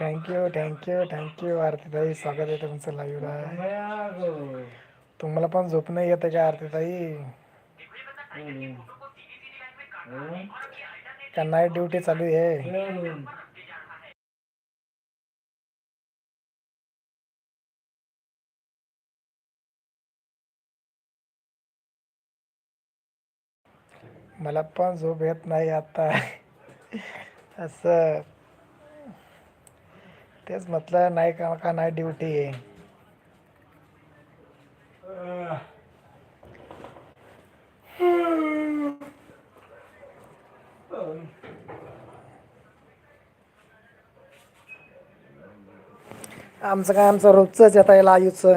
Thank you thank you thank you आरतीताई स्वागत आहे तुमचं लाईव्हला तुम्हाला पण झोप नाही येते का आरतीताई? का नाईट ड्युटी चालू आहे? मला पण झोप येत नाही आता. असं. तेच म्हटलं नाही का का नाही ड्युटी आहे? आमचं काय आमचं रोजच येता येईल आयुचं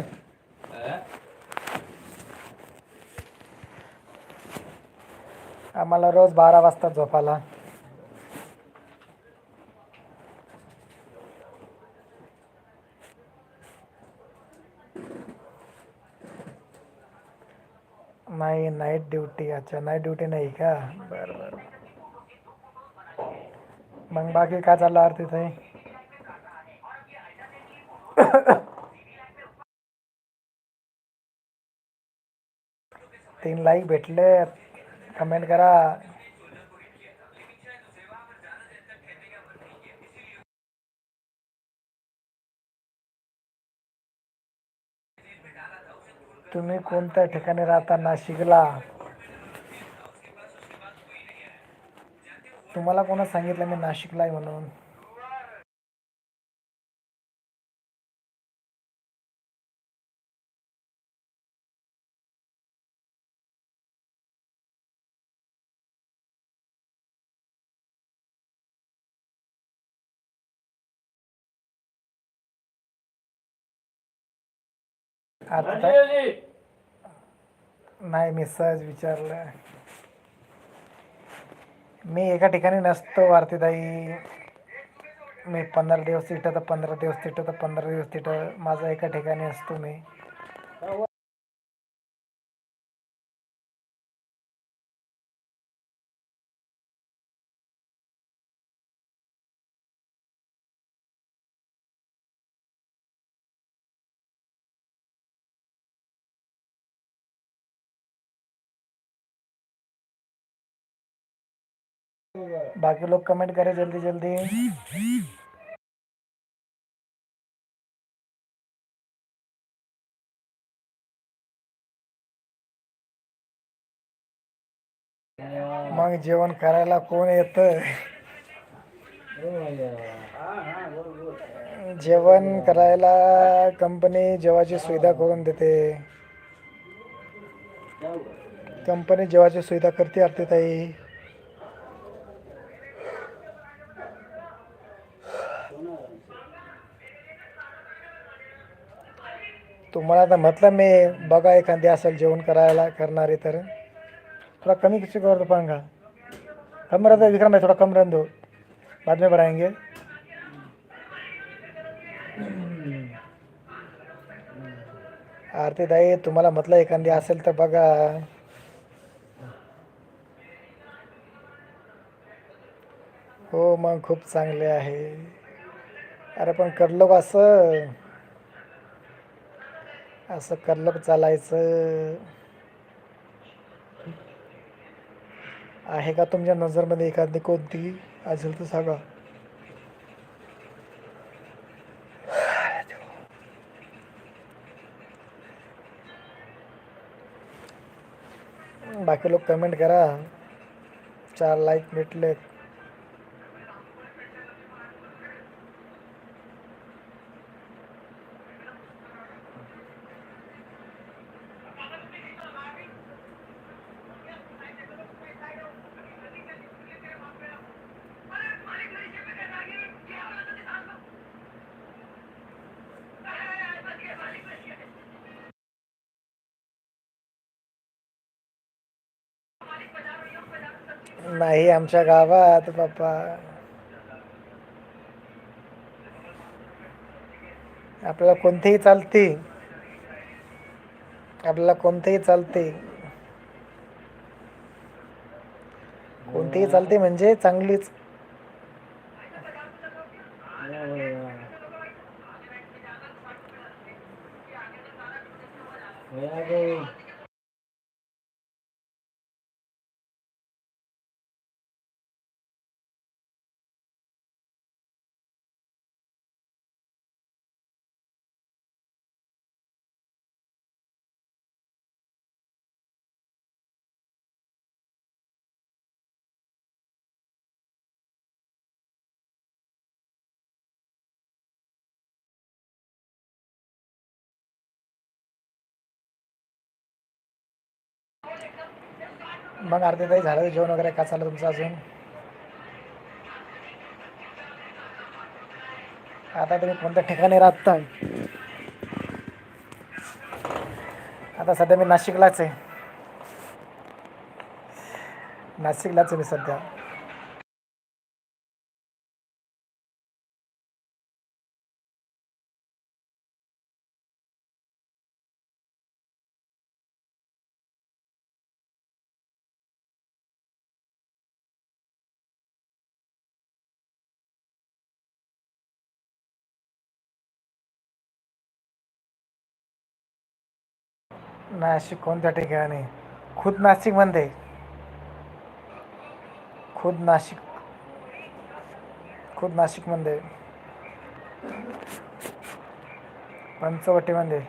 आम्हाला रोज बारा वाजता झोपाला नाही नाईट ड्युटी अच्छा नाईट ड्युटी नाही का बरं बरं। मग बाकी काय चाललं आरती ताई तीन लाईक भेटले कमेंट करा। तुम्ही कोणत्या ठिकाणी राहता नाशिकला तुम्हाला कोणा सांगितलं मी नाशिकला आहे म्हणून? आता नाही मी सहज विचारलं. मी एका ठिकाणी नसतो आरतीताई मी पंधरा दिवस तिथं तर पंधरा दिवस तिथं तर पंधरा दिवस तिथं. माझा एका ठिकाणी असतो मी. बाकी लोग कमेंट करे जल्दी जल्दी. मग जेवण करायला कोण येत? जेवण करायला कंपनी जेवायची सुविधा करून देते. कंपनी जेवायची सुविधा करते आरती ताई. तुम्हाला आता म्हटलं मी बघा एखादी असेल जेवण करायला करणारे तर. थोड़ा कमी किसी करतो पण का पाएंगा कम दो विक्रम भाई थोड़ा कम रन दो बाद में बढ़ाएंगे आरती ताई तुम्हाला म्हटलं एखादी असेल तर बघा. हो मग खूप चांगले आहे. अरे पण करलो असं? असं कल्लप चालायचं. आहे का तुमच्या नजरमध्ये एखादी कोणती? असेल तर सांगा. बाकी लोक कमेंट करा. चार लाईक भेटलेत. नाही आमच्या गावात बाप्पा. आपल्याला कोणतेही चालते. आपल्याला कोणतेही चालते. कोणतेही चालते म्हणजे चांगलीच. Yeah, मग अर्धे ताई झालं जेवण वगैरे काय चाललं तुमचं अजून? आता तुम्ही कोणत्या ठिकाणी राहता आता सध्या मी नाशिकलाच आहे. नाशिकलाच आहे मी सध्या. नाशिक कोणत्या ठिकाणी? खुद नाशिकमध्ये खुद नाशिक. खुद नाशिकमध्ये पंचवटीमध्ये